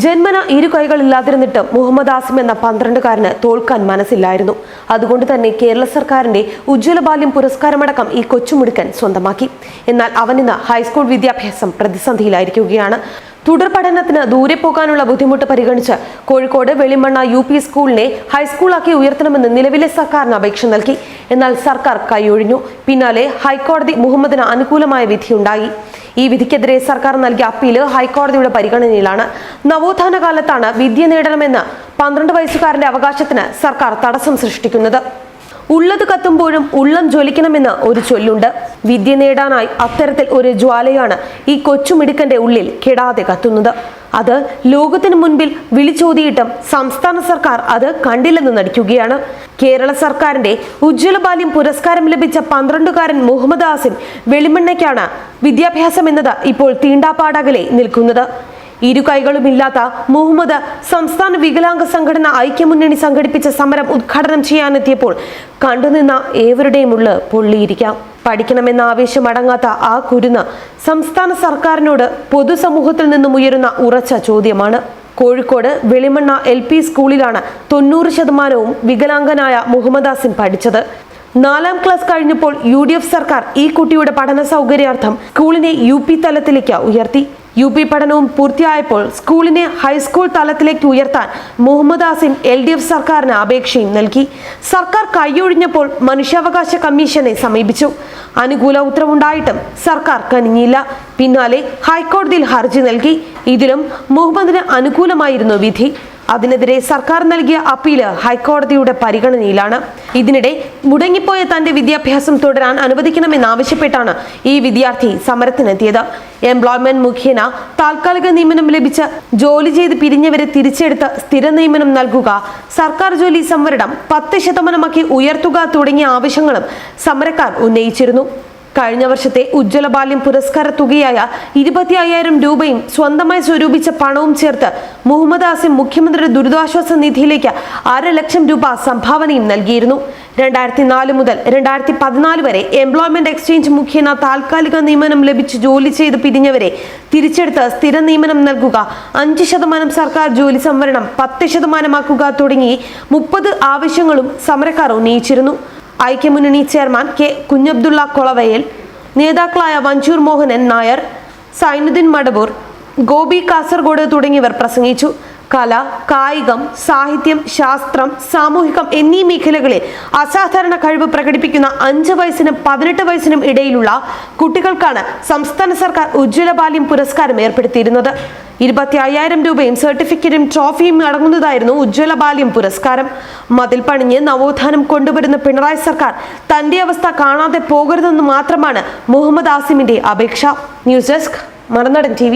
ജന്മന ഇരു കൈകളില്ലാതിരുന്നിട്ട് മുഹമ്മദ് ആസിം എന്ന പന്ത്രണ്ടുകാരന് തോൽക്കാൻ മനസ്സില്ലായിരുന്നു. അതുകൊണ്ട് തന്നെ കേരള സർക്കാരിന്റെ ഉജ്ജ്വല ബാല്യം പുരസ്കാരമടക്കം ഈ കൊച്ചുമുടുക്കൻ സ്വന്തമാക്കി. എന്നാൽ അവൻ ഇന്ന് ഹൈസ്കൂൾ വിദ്യാഭ്യാസം പ്രതിസന്ധിയിലായിരിക്കുകയാണ്. തുടർ പഠനത്തിന് ദൂരെ പോകാനുള്ള ബുദ്ധിമുട്ട് പരിഗണിച്ച് കോഴിക്കോട് വെളിമണ്ണ യു പി സ്കൂളിനെ ഹൈസ്കൂളാക്കി ഉയർത്തണമെന്ന് നിലവിലെ സർക്കാരിന് അപേക്ഷ നൽകി. എന്നാൽ സർക്കാർ കൈയൊഴിഞ്ഞു. പിന്നാലെ ഹൈക്കോടതി മുഹമ്മദിന് അനുകൂലമായ വിധിയുണ്ടായി. ഈ വിധിക്കെതിരെ സർക്കാർ നൽകിയ അപ്പീൽ ഹൈക്കോടതിയുടെ പരിഗണനയിലാണ്. നവോത്ഥാന കാലത്താണ് വിദ്യ നേടണമെന്ന് പന്ത്രണ്ട് വയസ്സുകാരന്റെ അവകാശത്തിന് സർക്കാർ തടസ്സം സൃഷ്ടിക്കുന്നത്. ഉള്ളത് കത്തുമ്പോഴും ഉള്ളം ജ്വലിക്കണമെന്ന് ഒരു ചൊല്ലുണ്ട്. വിദ്യ നേടാനായി അത്തരത്തിൽ ഒരു ജ്വാലയാണ് ഈ കൊച്ചുമിടുക്കന്റെ ഉള്ളിൽ കെടാതെ കത്തുന്നത്. അത് ലോകത്തിന് മുൻപിൽ വിളിച്ചോതിയിട്ടും സംസ്ഥാന സർക്കാർ അത് കണ്ടില്ലെന്ന് നടിക്കുകയാണ്. കേരള സർക്കാരിന്റെ ഉജ്ജ്വല ബാല്യം പുരസ്കാരം ലഭിച്ച പന്ത്രണ്ടുകാരൻ മുഹമ്മദ് ആസിൻ വെളിമണ്ണയ്ക്കാണ് വിദ്യാഭ്യാസം എന്നത് ഇപ്പോൾ തീണ്ടാപ്പാടകലെ നിൽക്കുന്നത്. ഇരു കൈകളുമില്ലാത്ത മുഹമ്മദ് സംസ്ഥാന വികലാംഗ സംഘടന ഐക്യമുന്നണി സംഘടിപ്പിച്ച സമരം ഉദ്ഘാടനം ചെയ്യാനെത്തിയപ്പോൾ കണ്ടുനിന്ന ഏവരുടെയും ഉള്ളു പൊള്ളിയിരിക്കാം. പഠിക്കണമെന്ന ആവേശം അടങ്ങാത്ത ആ കുരുന്ന് സംസ്ഥാന സർക്കാരിനോട് പൊതുസമൂഹത്തിൽ നിന്നും ഉയരുന്ന ഉറച്ച ചോദ്യമാണ്. കോഴിക്കോട് വെളിമണ്ണ എൽ പി സ്കൂളിലാണ് തൊണ്ണൂറ് ശതമാനവും വികലാംഗനായ മുഹമ്മദാസിൻ പഠിച്ചത്. നാലാം ക്ലാസ് കഴിഞ്ഞപ്പോൾ യു സർക്കാർ ഈ കുട്ടിയുടെ പഠന സൗകര്യാർത്ഥം സ്കൂളിനെ യു തലത്തിലേക്ക് ഉയർത്തി. യു പി പഠനവും പൂർത്തിയായപ്പോൾ സ്കൂളിനെ ഹൈസ്കൂൾ തലത്തിലേക്ക് ഉയർത്താൻ Muhammad Asim L D F സർക്കാരിന് അപേക്ഷയും നൽകി. സർക്കാർ കൈയൊഴിഞ്ഞപ്പോൾ മനുഷ്യാവകാശ കമ്മീഷനെ സമീപിച്ചു. അനുകൂല ഉത്തരവുണ്ടായിട്ടും സർക്കാർ കനിഞ്ഞില്ല. പിന്നാലെ ഹൈക്കോടതിയിൽ ഹർജി നൽകി. ഇതിലും മുഹമ്മദിന് അനുകൂലമായിരുന്നു വിധി. അതിനെതിരെ സർക്കാർ നൽകിയ അപ്പീൽ ഹൈക്കോടതിയുടെ പരിഗണനയിലാണ്. ഇതിനിടെ മുടങ്ങിപ്പോയ തന്റെ വിദ്യാഭ്യാസം തുടരാൻ അനുവദിക്കണമെന്നാവശ്യപ്പെട്ടാണ് ഈ വിദ്യാർത്ഥി സമരത്തിനെത്തിയത്. എംപ്ലോയ്മെന്റ് മുഖേന താൽക്കാലിക നിയമനം ലഭിച്ച് ജോലി ചെയ്ത് പിരിഞ്ഞവരെ തിരിച്ചെടുത്ത് സ്ഥിര നിയമനം നൽകുക സർക്കാർ ജോലി സംവരണം പത്ത് ശതമാനമാക്കി ഉയർത്തുക തുടങ്ങിയ ആവശ്യങ്ങളും സമരക്കാർ ഉന്നയിച്ചിരുന്നു. കഴിഞ്ഞ വർഷത്തെ ഉജ്ജ്വല ബാല്യം പുരസ്കാര തുകയായ ഇരുപത്തി അയ്യായിരം രൂപയും സ്വന്തമായി സ്വരൂപിച്ച പണവും ചേർത്ത് മുഹമ്മദ് ആസിം മുഖ്യമന്ത്രിയുടെ ദുരിതാശ്വാസ നിധിയിലേക്ക് അര ലക്ഷം രൂപ സംഭാവനയും നൽകിയിരുന്നു. രണ്ടായിരത്തി നാല് മുതൽ രണ്ടായിരത്തി പതിനാല് വരെ എംപ്ലോയ്മെന്റ് എക്സ്ചേഞ്ച് മുഖേന താൽക്കാലിക നിയമനം ലഭിച്ച് ജോലി ചെയ്ത് പിരിഞ്ഞവരെ തിരിച്ചെടുത്ത് സ്ഥിര നിയമനം നൽകുക അഞ്ച് ശതമാനം സർക്കാർ ജോലി സംവരണം പത്ത് ശതമാനമാക്കുക തുടങ്ങി മുപ്പത് ആവശ്യങ്ങളും സമരക്കാർ ഉന്നയിച്ചിരുന്നു. ഐക്യമുന്നണി ചെയർമാൻ കെ കുഞ്ഞബ്ദുള്ള കൊളവയൽ നേതാക്കളായ വഞ്ചൂർ മോഹനൻ നായർ സൈനുദ്ദീൻ മടവൂർ ഗോപി കാസർഗോഡ് തുടങ്ങിയവർ പ്രസംഗിച്ചു. കല കായികം സാഹിത്യം ശാസ്ത്രം സാമൂഹികം എന്നീ മേഖലകളിൽ അസാധാരണ കഴിവ് പ്രകടിപ്പിക്കുന്ന അഞ്ച് വയസ്സിനും പതിനെട്ട് വയസ്സിനും ഇടയിലുള്ള കുട്ടികൾക്കാണ് സംസ്ഥാന സർക്കാർ ഉജ്ജ്വല ബാല്യം പുരസ്കാരം ഏർപ്പെടുത്തിയിരുന്നത്. ഇരുപത്തി അയ്യായിരം രൂപയും സർട്ടിഫിക്കറ്റും ട്രോഫിയും അടങ്ങുന്നതായിരുന്നു ഉജ്ജ്വല ബാല്യം പുരസ്കാരം. മതിൽ പണിഞ്ഞ് നവോത്ഥാനം കൊണ്ടുവരുന്ന പിണറായി സർക്കാർ തന്റെ അവസ്ഥ കാണാതെ പോകരുതെന്ന് മാത്രമാണ് മുഹമ്മദ് ആസിമിന്റെ അപേക്ഷ. News desk മറന്നടൻ T